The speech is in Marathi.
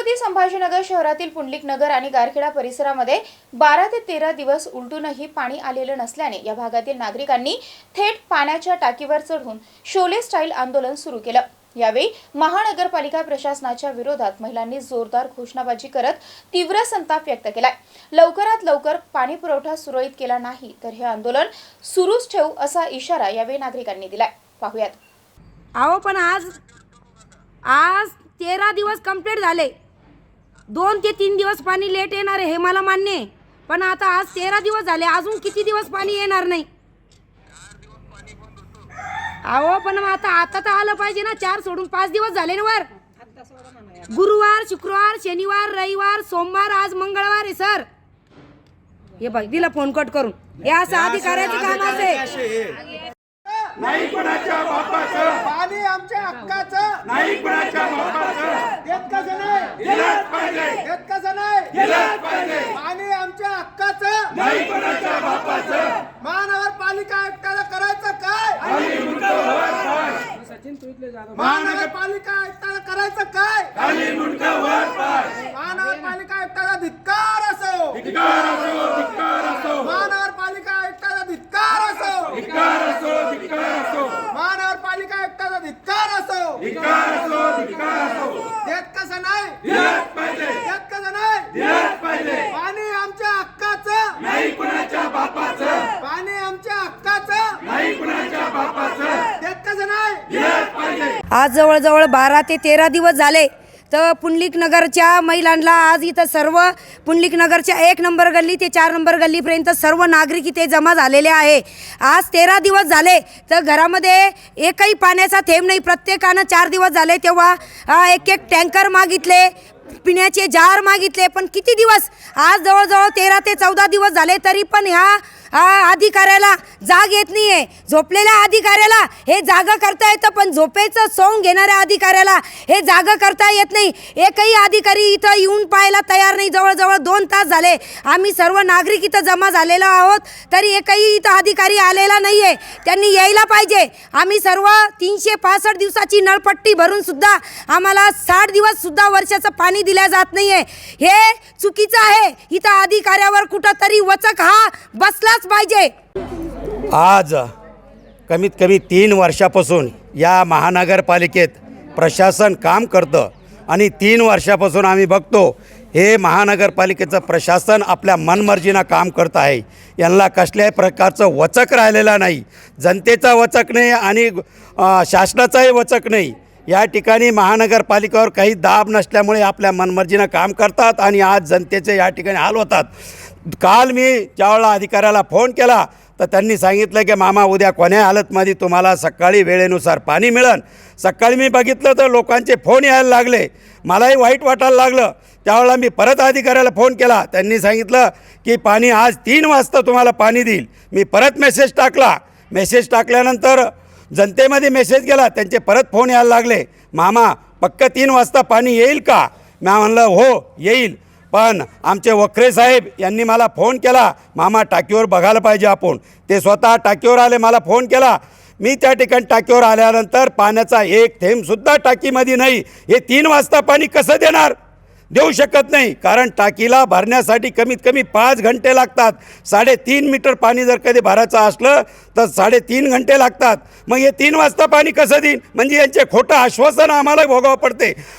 छत्रपती संभाजीनगर शहरातील पुंडलिक नगर आणि गारखेडा परिसरामध्ये बारा ते तेरा दिवस उलटूनही पाणी आलेलं नसल्याने या भागातील नागरिकांनी थेट पाण्याच्या टाकीवर चढून शोले स्टाईल आंदोलन सुरू केलं. यावेळी महानगरपालिका प्रशासनाच्या विरोधात महिलांनी जोरदार घोषणाबाजी करत तीव्र संताप व्यक्त केलाय. लवकरात लवकर पाणी पुरवठा सुरळीत केला नाही तर हे आंदोलन सुरूच ठेवू असा इशारा यावेळी नागरिकांनी दिलाय. पाहुयात. अहो पण आज आज तेरा दिवस कंप्लीट झाले. दोन ते तीन दिवस पाणी लेट येणार आहे हे मला मान्य आहे. पण आता आज तेरा दिवस झाले अजून किती दिवस पाणी येणार नाही? अहो पण मग आता आता तर आलं पाहिजे ना चार सोडून पाच दिवस झाले ना वर. गुरुवार शुक्रवार शनिवार रविवार सोमवार आज मंगळवार आहे सर. हे बघ दिला फोन कट करून. हे असं अधिकाऱ्याचं काम असे नाही कोणाच्या बापाचं. पाणी आमच्या हक्काचं. नाही कोणाच्या बापाचं. गेलाच पाहिजे. कसं नाही? गेलाच पाहिजे. पाणी आमच्या हक्काचं नाही कोणाच्या बापाचं. महानगरपालिका आयुक्ताला करायचं काय? खाली मुंडकं वर पाय महानगरपालिका आयुक्ताला करायचं काय? खाली मुंडकं वर पाय महानगरपालिका आयुक्ताला धिक्कार असो धिक्कार असो धिक्कार असो महानगरपालिका आयुक्ताला धिक्कार असो धिक्कार असो धिक्कार असो महानगरपालिका आयुक्ताला धिक्कार असो धिक्कार असो धिक्कार असो देत कसं नाही दिलाच पाहिजे. नाही? दिलाच पाहिजे. पाणी आमच्या हक्काचं. नाही कोणाच्या बापाचं. पाणी आमच्या हक्काचं. नाही कोणाच्या बापाचं. नाही? दिलाच पाहिजे. आज जवळजवळ बारा ते तेरा दिवस झाले. तर पुंडलिक नगरच्या महिलांना आज इथं सर्व पुंडलिक नगरच्या एक नंबर गल्ली ते चार नंबर गल्लीपर्यंत सर्व नागरिक इथे जमा झालेले आहे. आज तेरा दिवस झाले तर घरामध्ये एकही पाण्याचा थेंब नाही. प्रत्येकानं चार दिवस झाले तेव्हा एक एक टँकर मागितले. पिण्याचे जार मागितले पण किती दिवस? आज जवळजवळ तेरा ते चौदा दिवस झाले तरी पण ह्या आ, अधिकाऱ्याला जाग येत नाही आहे झोपलेल्या अधिकाऱ्याला हे जागं करता येतं पण झोपेचं सोंग घेणाऱ्या अधिकाऱ्याला हे जागं करता येत नाही. एकही अधिकारी इथं येऊन पाहायला तयार नाही. जवळजवळ दोन तास झाले आम्ही सर्व नागरिक इथं जमा झालेलो आहोत तरी एकही इथं अधिकारी आलेला नाही आहे त्यांनी यायला पाहिजे. आम्ही सर्व तीनशे पासष्ट दिवसाची नळपट्टी भरून सुद्धा आम्हाला साठ दिवससुद्धा वर्षाचं पाणी दिल्या जात नाहीये. हे चुकीचं आहे. इथं अधिकाऱ्यावर कुठंतरी वचक हा बसलाच पाहिजे. आज कमीत कमी तीन वर्षापासून या महानगरपालिकेत प्रशासन काम करतं आणि तीन वर्षापासून आम्ही बघतो हे महानगरपालिकेचं प्रशासन आपल्या मनमर्जीनं काम करत आहे. यांना कसल्याही प्रकारचं वचक राहिलेलं नाही. जनतेचा वचक नाही आणि शासनाचाही वचक नाही. या ठिकाणी महानगरपालिकेवर काही दाब नसल्यामुळे आपल्या मनमर्जीनं काम करतात आणि आज जनतेचे या ठिकाणी हाल होतात. काल मी ज्यावेळेला अधिकाऱ्याला फोन केला तर त्यांनी सांगितलं की मामा उद्या कोण्या हालतमध्ये तुम्हाला सकाळी वेळेनुसार पाणी मिळेल? सकाळी मी बघितलं तर लोकांचे फोन यायला लागले. मलाही वाईट वाटायला लागलं. त्यावेळेला मी परत अधिकाऱ्याला फोन केला. त्यांनी सांगितलं की पाणी आज तीन वाजता तुम्हाला पाणी देईल. मी परत मेसेज टाकला. मेसेज टाकल्यानंतर जनतेमध्ये मेसेज गेला त्यांचे परत फोन यायला लागले. मामा पक्क तीन वाजता पाणी येईल का? मी म्हणलं हो येईल. पण आमचे वखरे साहेब यांनी मला फोन केला. मामा टाकीवर बघायला पाहिजे आपण. ते स्वतः टाकीवर आले मला फोन केला. मी त्या ठिकाणी टाकीवर आल्यानंतर पाण्याचा एक थेंबसुद्धा टाकीमध्ये नाही. हे तीन वाजता पाणी कसं देणार? देऊ शकत नाही. कारण टाकीला भरण्यासाठी कमीत कमी पाच घंटे लागतात. साडेतीन मीटर पाणी जर कधी भरायचं असलं तर साडेतीन घंटे लागतात. मग हे तीन वाजता पाणी कसं देईन? म्हणजे यांचे खोटं आश्वासन आम्हाला भोगावं पडते.